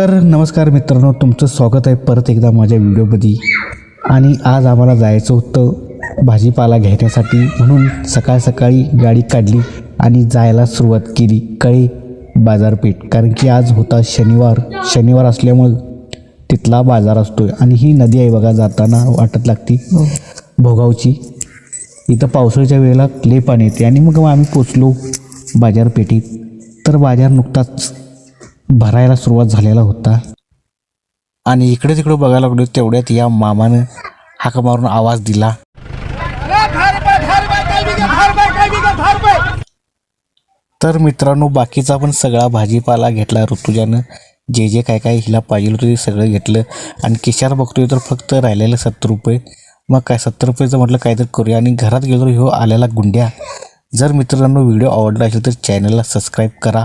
तर नमस्कार मित्रांनो तुमचं स्वागत आहे परत एकदा माझ्या व्हिडिओमध्ये. आणि आज आम्हाला जायचं होतं भाजीपाला घेण्यासाठी म्हणून सकाळ सकाळी गाडी काढली आणि जायला सुरुवात केली कळे बाजारपेठ. कारण की आज होता शनिवार. शनिवार असल्यामुळं तिथला बाजार असतो आणि ही नदी आहे बघा जाताना वाटत लागती भोगावची. इथं पावसाळ्याच्या वेळेला क्ले पाणी येते. आणि मग आम्ही पोचलो बाजारपेठेत. तर बाजार नुकताच भरायला सुरुवात झालेला होता. आणि इकडे तिकडे बघायला लागलो तेवढ्यात या मामानं हाका मारून आवाज दिला. तर मित्रांनो बाकीचा पण सगळा भाजीपाला घेतला ऋतुजानं. जे जे काय काय हिला पाहिजे होतं ते सगळं घेतलं. आणि किशार बघतोय तर फक्त राहिलेलं सत्तर रुपये. मग काय सत्तर रुपयेचं म्हटलं काहीतरी करूया. आणि घरात गेलो ह्यो आलेला गुंड्या. जर मित्रांनो व्हिडिओ आवडला असेल तर चॅनलला सबस्क्राईब करा.